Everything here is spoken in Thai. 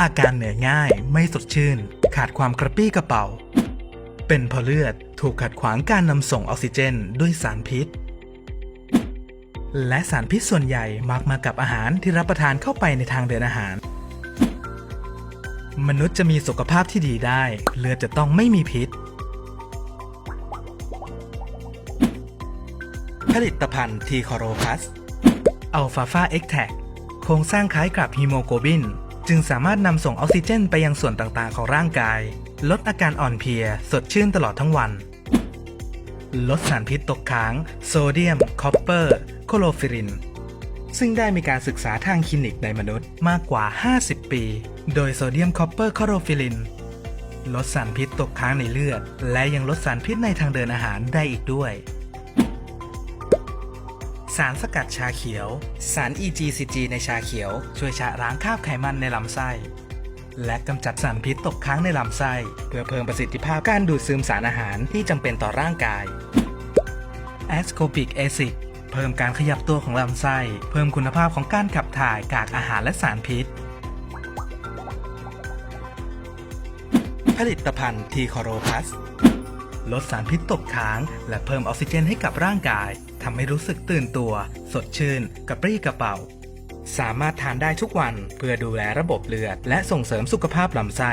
อาการเหนื่อยง่าย ไม่สดชื่น ขาดความกระปี้กระเป๋า เป็นเพราะเลือดถูกขัดขวางการนำส่งออกซิเจนด้วยสารพิษ และสารพิษส่วนใหญ่มักมากับอาหารที่รับประทานเข้าไปในทางเดินอาหาร มนุษย์จะมีสุขภาพที่ดีได้ เลือดจะต้องไม่มีพิษ ผลิตภัณฑ์ทีคอโรพัสอัลฟาฟาเอ็กแทโครงสร้างคล้ายกับฮีโมโกลบิน จึงสามารถนำส่งออกซิเจนไปยังส่วนต่างๆ ของร่างกาย ลดอาการอ่อนเพลีย สดชื่นตลอดทั้งวัน ลดสารพิษตกค้าง โซเดียม คอปเปอร์ โคโลฟิริน ซึ่งได้มีการศึกษาทางคลินิกในมนุษย์มากกว่า 50 ปี โดยโซเดียม คอปเปอร์ โคโลฟิลิน ลดสารพิษตกค้างในเลือด และยังลดสารพิษในทางเดินอาหารได้อีกด้วย สารสกัดชาเขียว สาร EGCG ในชาเขียว ช่วยชะล้างคราบไขมันในลำไส้ และกำจัดสารพิษตกค้างในลำไส้ เพื่อเพิ่มประสิทธิภาพการดูดซึมสารอาหารที่จำเป็นต่อร่างกาย Ascopic Acid เพิ่มการขยับตัวของลำไส้ เพิ่มคุณภาพของการขับถ่ายกากอาหารและสารพิษ ผลิตภัณฑ์ทีคอโรพัส ลดสารพิษตกค้าง และเพิ่มออกซิเจนให้กับร่างกายทำให้รู้สึกตื่นตัว สดชื่น กระปรี้กระเป๋า สามารถทานได้ทุกวันเพื่อดูแลระบบเลือด และส่งเสริมสุขภาพลำไส้